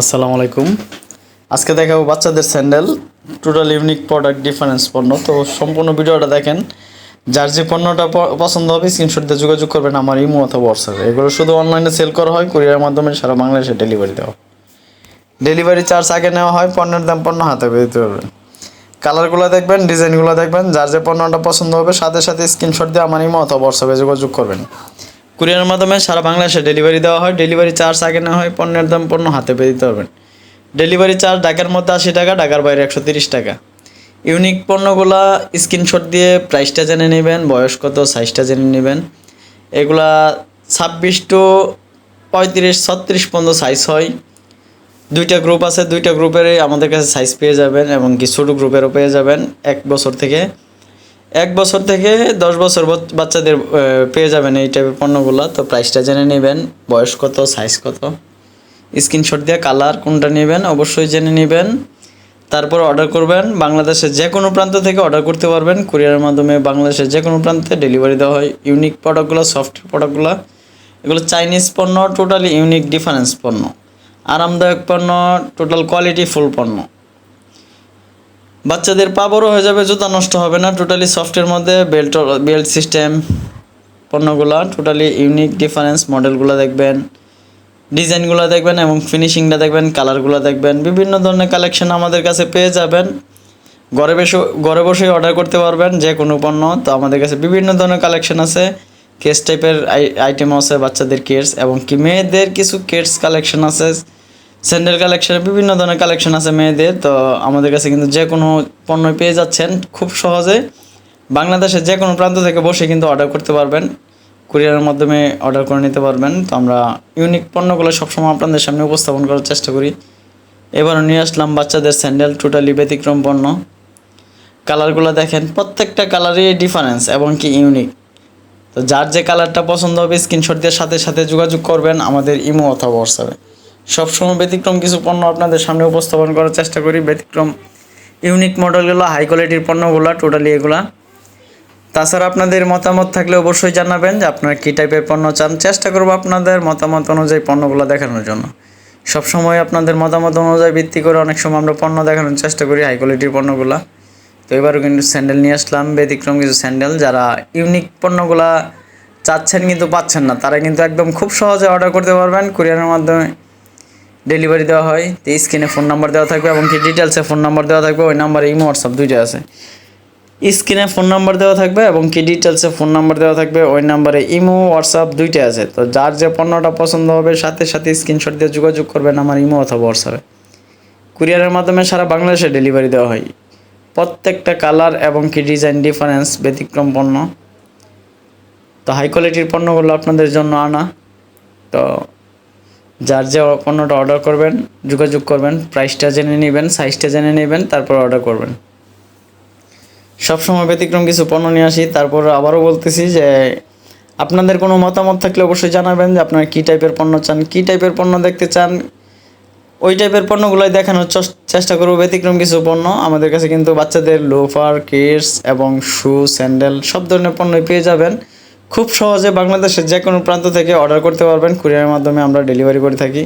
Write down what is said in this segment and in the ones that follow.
আসসালামু আলাইকুম। আজকে দেখাবো বাচ্চাদের sandal. Total unique product difference পণ্য। তো সম্পূর্ণ ভিডিওটা দেখেন। যার যে পণ্যটা পছন্দ হবে স্ক্রিনশট দিয়ে যোগাযোগ করবেন আমার ইমো অথবা হোয়াটসঅ্যাপে এগুলো শুধু অনলাইনে সেল করা হয় কুরিয়ারের মাধ্যমে সারা বাংলাদেশে ডেলিভারি দেওয়া ডেলিভারি চার্জ আগে নেওয়া হয়, পণ্যের দাম পণ্য হাতে পেয়ে দিতে পারবেন কালারগুলো দেখবেন ডিজাইনগুলো দেখবেন, যার যে পণ্যটা পছন্দ হবে, সাথে সাথে স্ক্রিনশট দিয়ে আমার ইমো অথবা হোয়াটসঅ্যাপে যোগাযোগ করবেন। কুরিয়ারের মাধ্যমে সারা বাংলাদেশে ডেলিভারি দেওয়া হয়। ডেলিভারি চার্জ আগে না হয়, পণ্যের দাম পণ্য হাতে পেয়ে দিতে পারবেন ডেলিভারি চার্জ ঢাকার মধ্যে আশি টাকা, ঢাকার বাইরে একশো তিরিশ টাকা। ইউনিক পণ্যগুলা স্ক্রিনশট দিয়ে প্রাইসটা জেনে নেবেন, বয়স কত, সাইজটা জেনে নেবেন। এগুলা ছাব্বিশ টু পঁয়ত্রিশ, ছত্রিশ পর্যন্ত সাইজ হয়। দুইটা গ্রুপ আছে, দুইটা গ্রুপেরই আমাদের কাছে সাইজ পেয়ে যাবেন এবং কি ছোটো গ্রুপেরও পেয়ে যাবেন। এক বছর থেকে এক বছর থেকে দশ বছর বাচ্চাদের পেয়ে যাবেন এই টাইপের পণ্যগুলো। তো প্রাইসটা জেনে নেবেন, বয়স কত সাইজ কত। স্ক্রিনশট দিয়ে কালার কোনটা নেবেন, অবশ্যই জেনে নেবেন। তারপর অর্ডার করবেন, বাংলাদেশের যে কোনো প্রান্ত থেকে অর্ডার করতে পারবেন। কুরিয়ারের মাধ্যমে বাংলাদেশের যে কোনো প্রান্তে ডেলিভারি দেওয়া হয়। ইউনিক প্রোডাক্টগুলো সফট প্রোডাক্টগুলো এগুলো চাইনিজ পণ্য টোটালি ইউনিক ডিফারেন্স পণ্য। আরামদায়ক পণ্য টোটাল কোয়ালিটি ফুল পণ্য। বাচ্চাদের পা বড় হয়ে যাবে, জুতা নষ্ট হবে না। টোটালি সফটের মধ্যে বেল্ট বেল্ট সিস্টেম পণ্যগুলো টোটালি ইউনিক ডিফারেন্স মডেলগুলো দেখবেন ডিজাইনগুলো দেখবেন এবং ফিনিশিংটা দেখবেন কালারগুলো দেখবেন। বিভিন্ন ধরনের কালেকশন আমাদের কাছে পেয়ে যাবেন। ঘরে বসে ঘরে বসে অর্ডার করতে পারবেন যে কোনো পণ্য। তো আমাদের কাছে বিভিন্ন ধরনের কালেকশন আছে। কেস টাইপের আইটেম আছে, বাচ্চাদের কেটস এবং কি মেয়েদের কিছু কেটস কালেকশন আছে। স্যান্ডেল কালেকশন বিভিন্ন ধরনের কালেকশন আছে মেয়েদের, তো আমাদের কাছে কিন্তু যে কোনো পণ্য পেয়ে যাচ্ছেন খুব সহজে। বাংলাদেশের যে কোনো প্রান্ত থেকে বসে কিন্তু অর্ডার করতে পারবেন। কুরিয়ারের মাধ্যমে অর্ডার করে নিতে পারবেন। তো আমরা ইউনিক পণ্যগুলো সবসময় আপনাদের সামনে উপস্থাপন করার চেষ্টা করি। এবারও নিয়ে আসলাম বাচ্চাদের স্যান্ডেল টোটালি ব্যতিক্রম পণ্য। কালারগুলো দেখেন, প্রত্যেকটা কালারই ডিফারেন্স এবং কি ইউনিক তো যার যে কালারটা পছন্দ হবে স্ক্রিনশট দিয়ে সাথে সাথে যোগাযোগ করবেন আমাদের ইমো অথবা হোয়াটসঅ্যাপে সবসময় ব্যতিক্রম কিছু পণ্য আপনাদের সামনে উপস্থাপন করার চেষ্টা করি। ব্যতিক্রম ইউনিক মডেলগুলো হাই কোয়ালিটির পণ্যগুলো টোটালি এগুলা। তাছাড়া আপনাদের মতামত থাকলে অবশ্যই জানাবেন যে আপনারা কী টাইপের পণ্য চান। চেষ্টা করব আপনাদের মতামত অনুযায়ী পণ্যগুলো দেখানোর জন্য। সবসময় আপনাদের মতামত অনুযায়ী ভিত্তি করে অনেক সময় আমরা পণ্য দেখানোর চেষ্টা করি হাই কোয়ালিটির পণ্যগুলো। তো এবারও কিন্তু স্যান্ডেল নিয়ে আসলাম, ব্যতিক্রম কিছু স্যান্ডেল যারা ইউনিক পণ্যগুলা চাচ্ছেন কিন্তু পাচ্ছেন না, তারা কিন্তু একদম খুব সহজে অর্ডার করতে পারবেন। কুরিয়ারের মাধ্যমে ডেলিভারি দেওয়া হয়, তো স্ক্রিনে ফোন নাম্বার দেওয়া থাকবে এবং কি ডিটেলসে ফোন নাম্বার দেওয়া থাকবে, ওই নাম্বারে ইমো হোয়াটসঅ্যাপ দুইটা আছে। স্ক্রিনে ফোন নাম্বার দেওয়া থাকবে এবং কি ডিটেলসে ফোন নাম্বার দেওয়া থাকবে, ওই নাম্বারে ইমো হোয়াটসঅ্যাপ দুইটা আছে। তো যার যে পণ্যটা পছন্দ হবে, সাথে সাথে স্ক্রিনশট দিয়ে যোগাযোগ করবেন আমার ইমো অথবা হোয়াটসঅ্যাপে কুরিয়ারের মাধ্যমে সারা বাংলাদেশে ডেলিভারি দেওয়া হয়। প্রত্যেকটা কালার এবং কি ডিজাইন ডিফারেন্স ব্যতিক্রম পণ্য। তো হাই কোয়ালিটির পণ্যগুলো আপনাদের জন্য আনা। তো যার যে পণ্যটা অর্ডার করবেন, যোগাযোগ করবেন প্রাইসটা জেনে নেবেন সাইজটা জেনে নেবেন, তারপর অর্ডার করবেন। সবসময় ব্যতিক্রম কিছু পণ্য নিয়ে আসি, তারপর আবারও বলতেছি যে, আপনাদের কোনো মতামত থাকলে অবশ্যই জানাবেন যে আপনারা কী টাইপের পণ্য চান, কী টাইপের পণ্য দেখতে চান। ওই টাইপের পণ্যগুলোই দেখানোর চেষ্টা করব, ব্যতিক্রম কিছু পণ্য। আমাদের কাছে কিন্তু বাচ্চাদের লোফার কিডস এবং শু স্যান্ডেল সব ধরনের পণ্যই পেয়ে যাবেন। খুব সহজে বাংলাদেশের যে কোনো প্রান্ত থেকে অর্ডার করতে পারবেন। কুরিয়ারের মাধ্যমে আমরা ডেলিভারি করে থাকি।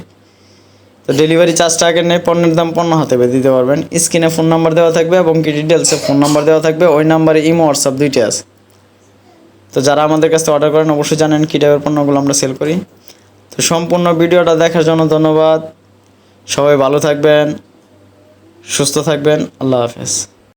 তো ডেলিভারি চার্জটা আগে নেই, পণ্যের দাম পণ্য হাতে দিতে পারবেন। স্ক্রিনে ফোন নাম্বার দেওয়া থাকবে এবং কি ডিটেলসে ফোন নাম্বার দেওয়া থাকবে। ওই নাম্বারে ইমো হোয়াটসঅ্যাপ দুইটাই আছে। তো যারা আমাদের কাছে অর্ডার করেন, অবশ্যই জানেন কী টাইপের পণ্যগুলো আমরা সেল করি। তো সম্পূর্ণ ভিডিওটা দেখার জন্য ধন্যবাদ। সবাই ভালো থাকবেন, সুস্থ থাকবেন। আল্লাহ হাফেজ।